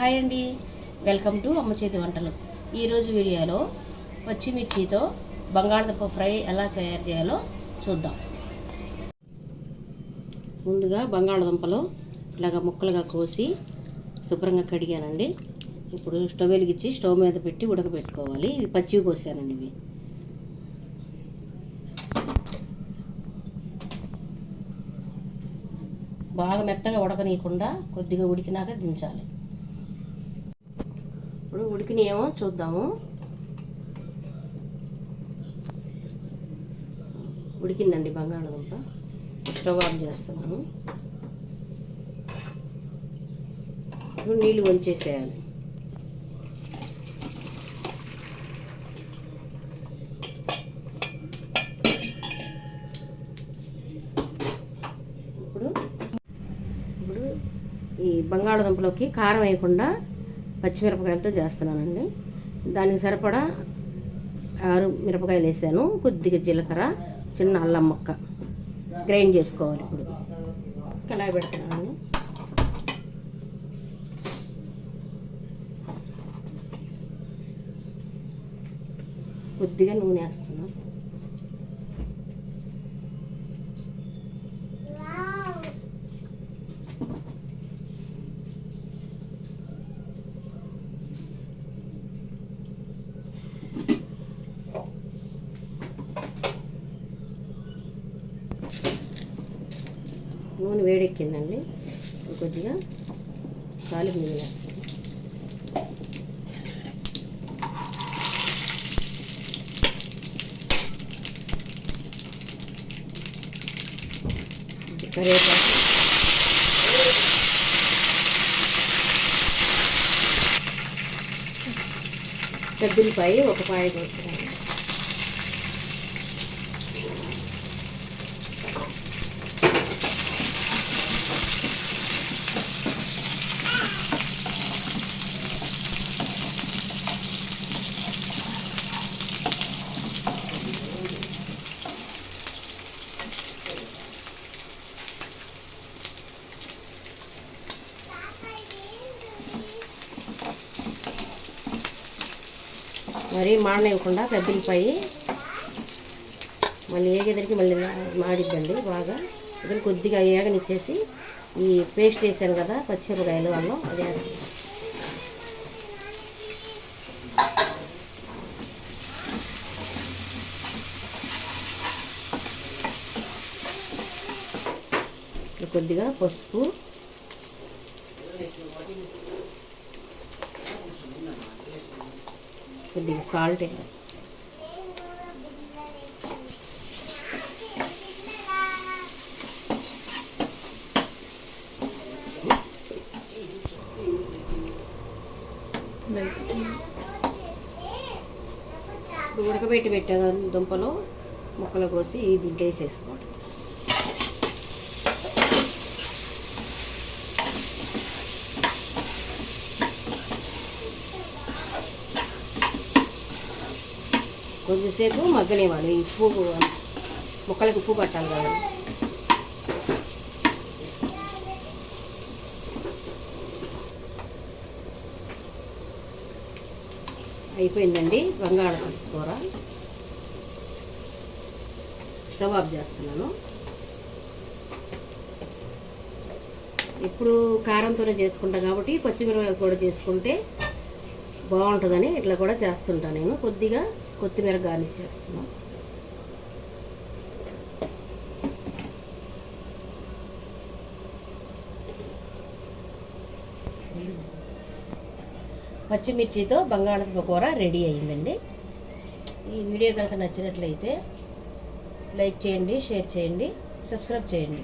Hi అండి. Welcome to అమ్మ చేతి వంటలు. ఈరోజు వీడియోలో పచ్చిమిర్చితో బంగాళదుంప ఫ్రై ఎలా తయారు చేయాలో చూద్దాం. ముందుగా బంగాళదుంపలు ఇలాగ ముక్కలుగా కోసి శుభ్రంగా కడిగానండి. ఇప్పుడు స్టవ్ వెలిగించి స్టవ్ మీద పెట్టి ఉడకబెట్టుకోవాలి. ఇవి పచ్చివి కోసానండి ఇవి. బాగా మెత్తగా ఉడకనీయకుండా కొద్దిగా ఉడికినాక దించాలి. ఇప్పుడు ఉడికినాయేమో చూద్దాము. ఉడికిందండి బంగాళదుంప. స్టవ్ ఆఫ్ చేస్తున్నాను. ఇప్పుడు నీళ్ళు వంచేసేయాలి. ఇప్పుడు ఇప్పుడు ఈ బంగాళదుంపలోకి కారం వేయకుండా పచ్చిమిరపకాయలతో చేస్తున్నానండి. దానికి సరిపడా ఆరు మిరపకాయలు వేసాను. కొద్దిగా జీలకర్ర చిన్న అల్లం ముక్క. గ్రైండ్ చేసుకోవాలి ఇప్పుడు. కళాయి పెడుతున్నాను. కొద్దిగా నూనె వేస్తున్నాను. నూనె వేడెక్కిందండి. కొద్దిగా తాలింపు నూనె వేస్తాను. కరివేపాకు. పెద్దలపాయ ఒక పాయ వేస్తున్నాను మరీ మాడనివ్వకుండా పెద్దలపాయి మళ్ళీ ఏగేదరికి మళ్ళీ మాడిద్దండి బాగా. ఇద్దరు కొద్దిగా ఏగనిచ్చేసి ఈ పేస్ట్ వేసాను కదా పచ్చిమిరపకాయలు అల్లం అది వేస్తాను. కొద్దిగా పసుపు. కొద్దిగా సాల్ట్ వేయాలి. ఇప్పుడు ఉడకబెట్టి పెట్టేదాన్ని దుంపలు ముక్కలు కోసి ఈ దీంట్లో కొద్దిసేపు మగ్గనివ్వాలి. ఈ ఉప్పు ముక్కలకు ఉప్పు పట్టాలి కదా. అయిపోయిందండి బంగాళ కూర. స్టవ్ ఆఫ్ చేస్తున్నాను. ఇప్పుడు కారంతోనే చేసుకుంటాం కాబట్టి పచ్చిమిరపకాయ కూడా చేసుకుంటే బాగుంటుందని ఇట్లా కూడా చేస్తుంటాను నేను. కొద్దిగా కొత్తిమీర గార్నిష్ చేస్తున్నాం. పచ్చిమిర్చితో బంగాళదుంప కూర రెడీ అయిందండి. ఈ వీడియో కనుక నచ్చినట్లయితే లైక్ చేయండి షేర్ చేయండి సబ్స్క్రైబ్ చేయండి.